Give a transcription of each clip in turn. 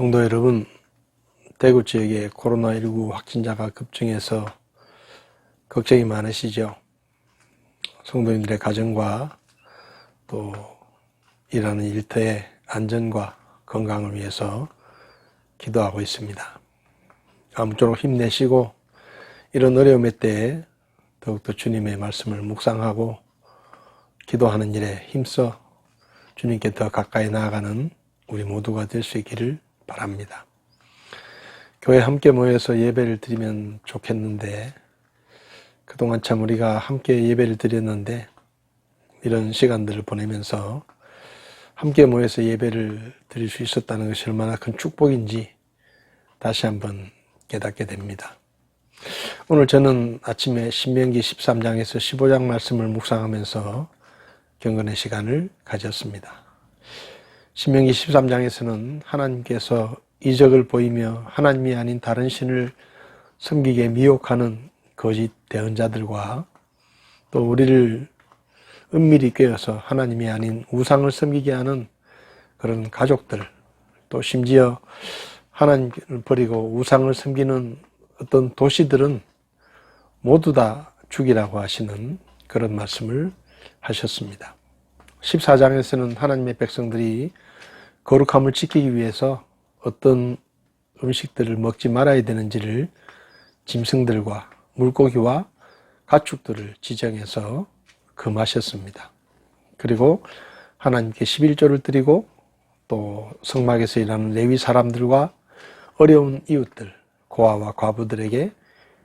성도 여러분, 대구 지역에 코로나19 확진자가 급증해서 걱정이 많으시죠? 성도님들의 가정과 또 일하는 일터의 안전과 건강을 위해서 기도하고 있습니다. 아무쪼록 힘내시고 이런 어려움의 때에 더욱더 주님의 말씀을 묵상하고 기도하는 일에 힘써 주님께 더 가까이 나아가는 우리 모두가 될 수 있기를 바랍니다. 교회 함께 모여서 예배를 드리면 좋겠는데 그동안 참 우리가 함께 예배를 드렸는데 이런 시간들을 보내면서 함께 모여서 예배를 드릴 수 있었다는 것이 얼마나 큰 축복인지 다시 한번 깨닫게 됩니다. 오늘 저는 아침에 신명기 13장에서 15장 말씀을 묵상하면서 경건의 시간을 가졌습니다. 신명기 13장에서는 하나님께서 이적을 보이며 하나님이 아닌 다른 신을 섬기게 미혹하는 거짓 대언자들과 또 우리를 은밀히 꿰어서 하나님이 아닌 우상을 섬기게 하는 그런 가족들 또 심지어 하나님을 버리고 우상을 섬기는 어떤 도시들은 모두 다 죽이라고 하시는 그런 말씀을 하셨습니다. 14장에서는 하나님의 백성들이 거룩함을 지키기 위해서 어떤 음식들을 먹지 말아야 되는지를 짐승들과 물고기와 가축들을 지정해서 금하셨습니다. 그리고 하나님께 11조를 드리고 또 성막에서 일하는 레위 사람들과 어려운 이웃들, 고아와 과부들에게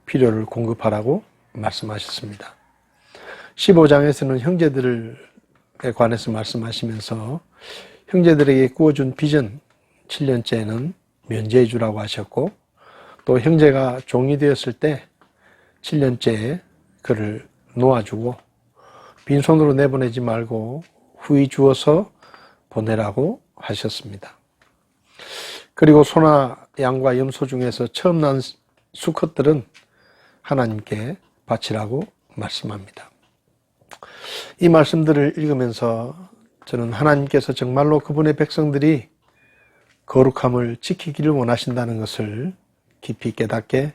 필요를 공급하라고 말씀하셨습니다. 15장에서는 형제들에 관해서 말씀하시면서 형제들에게 구워준 비전 7년째는 면제해 주라고 하셨고 또 형제가 종이 되었을 때 7년째에 그를 놓아주고 빈손으로 내보내지 말고 후이 주어서 보내라고 하셨습니다. 그리고 소나 양과 염소 중에서 처음 난 수컷들은 하나님께 바치라고 말씀합니다. 이 말씀들을 읽으면서 저는 하나님께서 정말로 그분의 백성들이 거룩함을 지키기를 원하신다는 것을 깊이 깨닫게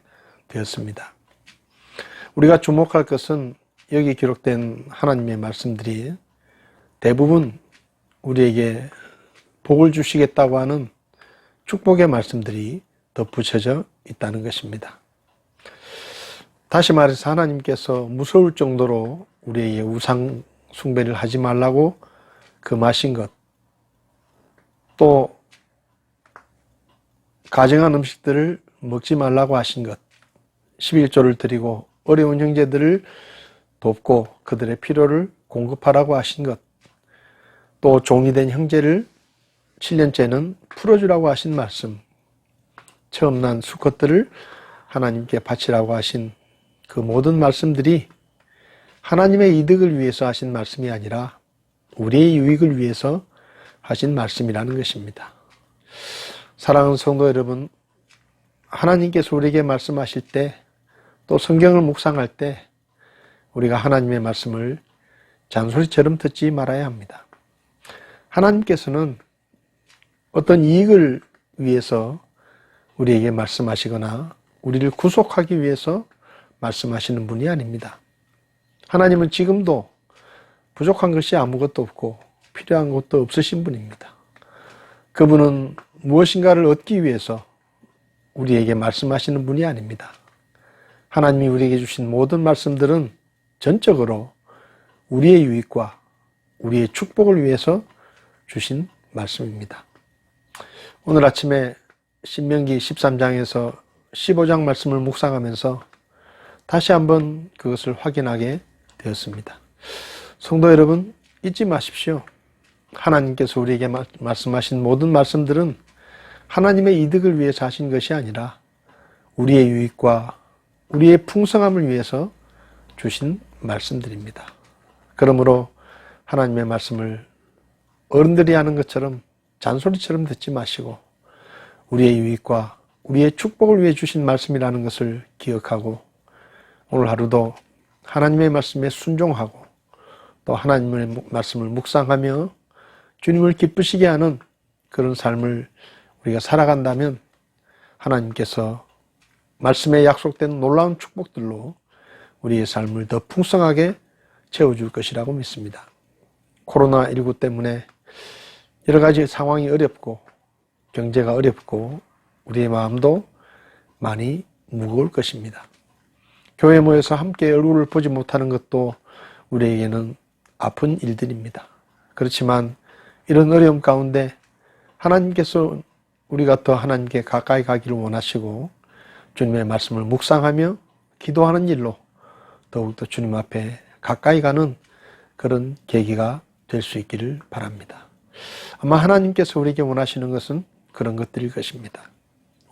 되었습니다. 우리가 주목할 것은 여기 기록된 하나님의 말씀들이 대부분 우리에게 복을 주시겠다고 하는 축복의 말씀들이 덧붙여져 있다는 것입니다. 다시 말해서 하나님께서 무서울 정도로 우리에게 우상 숭배를 하지 말라고 금하신 것, 또 가정한 음식들을 먹지 말라고 하신 것, 11조를 드리고 어려운 형제들을 돕고 그들의 필요를 공급하라고 하신 것, 또 종이 된 형제를 7년째는 풀어주라고 하신 말씀, 처음 난 수컷들을 하나님께 바치라고 하신 그 모든 말씀들이 하나님의 이득을 위해서 하신 말씀이 아니라 우리의 유익을 위해서 하신 말씀이라는 것입니다. 사랑하는 성도 여러분, 하나님께서 우리에게 말씀하실 때 또 성경을 묵상할 때 우리가 하나님의 말씀을 잔소리처럼 듣지 말아야 합니다. 하나님께서는 어떤 이익을 위해서 우리에게 말씀하시거나 우리를 구속하기 위해서 말씀하시는 분이 아닙니다. 하나님은 지금도 부족한 것이 아무것도 없고 필요한 것도 없으신 분입니다. 그분은 무엇인가를 얻기 위해서 우리에게 말씀하시는 분이 아닙니다. 하나님이 우리에게 주신 모든 말씀들은 전적으로 우리의 유익과 우리의 축복을 위해서 주신 말씀입니다. 오늘 아침에 신명기 13장에서 15장 말씀을 묵상하면서 다시 한번 그것을 확인하게 되었습니다. 성도 여러분, 잊지 마십시오. 하나님께서 우리에게 말씀하신 모든 말씀들은 하나님의 이득을 위해서 하신 것이 아니라 우리의 유익과 우리의 풍성함을 위해서 주신 말씀들입니다. 그러므로 하나님의 말씀을 어른들이 하는 것처럼 잔소리처럼 듣지 마시고 우리의 유익과 우리의 축복을 위해 주신 말씀이라는 것을 기억하고 오늘 하루도 하나님의 말씀에 순종하고 또 하나님의 말씀을 묵상하며 주님을 기쁘시게 하는 그런 삶을 우리가 살아간다면 하나님께서 말씀에 약속된 놀라운 축복들로 우리의 삶을 더 풍성하게 채워줄 것이라고 믿습니다. 코로나19 때문에 여러 가지 상황이 어렵고 경제가 어렵고 우리의 마음도 많이 무거울 것입니다. 교회 모여서 함께 얼굴을 보지 못하는 것도 우리에게는 아픈 일들입니다. 그렇지만 이런 어려움 가운데 하나님께서 우리가 더 하나님께 가까이 가기를 원하시고 주님의 말씀을 묵상하며 기도하는 일로 더욱더 주님 앞에 가까이 가는 그런 계기가 될 수 있기를 바랍니다. 아마 하나님께서 우리에게 원하시는 것은 그런 것들일 것입니다.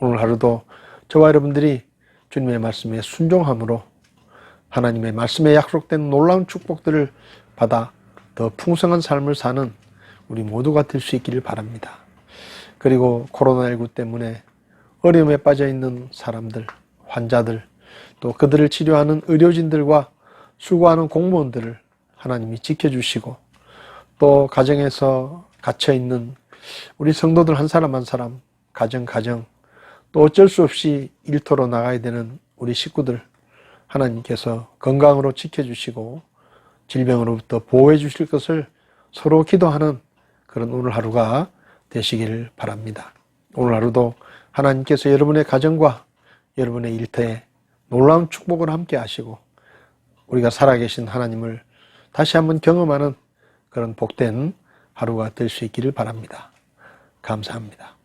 오늘 하루도 저와 여러분들이 주님의 말씀에 순종함으로 하나님의 말씀에 약속된 놀라운 축복들을 받아 더 풍성한 삶을 사는 우리 모두가 될 수 있기를 바랍니다. 그리고 코로나19 때문에 어려움에 빠져 있는 사람들, 환자들, 또 그들을 치료하는 의료진들과 수고하는 공무원들을 하나님이 지켜주시고 또 가정에서 갇혀 있는 우리 성도들 한 사람 한 사람, 가정 가정, 또 어쩔 수 없이 일터로 나가야 되는 우리 식구들 하나님께서 건강으로 지켜주시고 질병으로부터 보호해 주실 것을 서로 기도하는 그런 오늘 하루가 되시기를 바랍니다. 오늘 하루도 하나님께서 여러분의 가정과 여러분의 일터에 놀라운 축복을 함께 하시고 우리가 살아계신 하나님을 다시 한번 경험하는 그런 복된 하루가 될 수 있기를 바랍니다. 감사합니다.